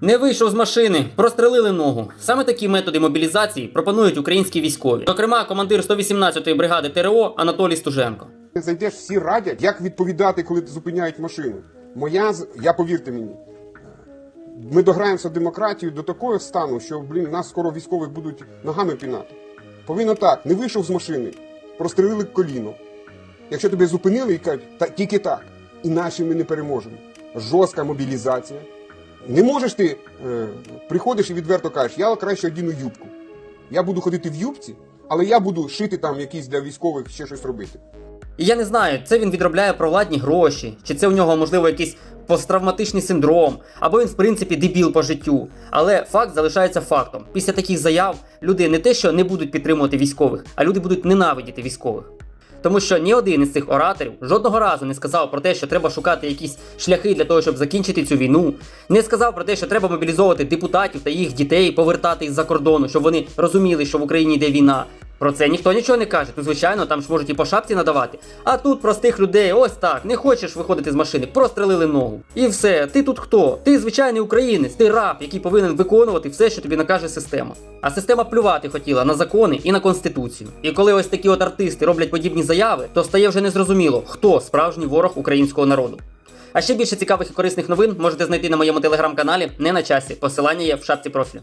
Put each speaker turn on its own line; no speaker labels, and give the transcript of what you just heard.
Не вийшов з машини, прострелили ногу. Саме такі методи мобілізації пропонують українські військові. Зокрема, командир 118-ї бригади ТРО Анатолій Стуженко.
Зайдеш, всі радять, як відповідати, коли зупиняють машину. Моя я повірте мені. Ми дограємося демократію до такого стану, що блін, нас скоро військових будуть ногами пінати. Повинно так, не вийшов з машини, прострелили коліно. Якщо тебе зупинили і кажуть, та тільки так, іначе ми не переможемо. Жорстка мобілізація. Не можеш ти е, приходиш і відверто кажеш, я краще одіну юбку. Я буду ходити в юбці, але я буду шити там якісь для військових ще щось робити.
І я не знаю, це він відробляє провладні гроші, чи це у нього можливо якийсь посттравматичний синдром, або він в принципі дебіл по життю. Але факт залишається фактом. Після таких заяв люди не те, що не будуть підтримувати військових, а люди будуть ненавидіти військових. Тому що ні один із цих ораторів жодного разу не сказав про те, що треба шукати якісь шляхи для того, щоб закінчити цю війну. Не сказав про те, що треба мобілізовувати депутатів та їх дітей, повертати із-за кордону, щоб вони розуміли, що в Україні йде війна. Про це ніхто нічого не каже. Ну, звичайно, там ж можуть і по шапці надавати. А тут простих людей, ось так, не хочеш виходити з машини, прострелили ногу. І все, ти тут хто? Ти звичайний українець, ти раб, який повинен виконувати все, що тобі накаже система. А система плювати хотіла на закони і на конституцію. І коли ось такі от артисти роблять подібні заяви, то стає вже незрозуміло, хто справжній ворог українського народу. А ще більше цікавих і корисних новин можете знайти на моєму телеграм-каналі не на часі. Посилання є в шапці профілю.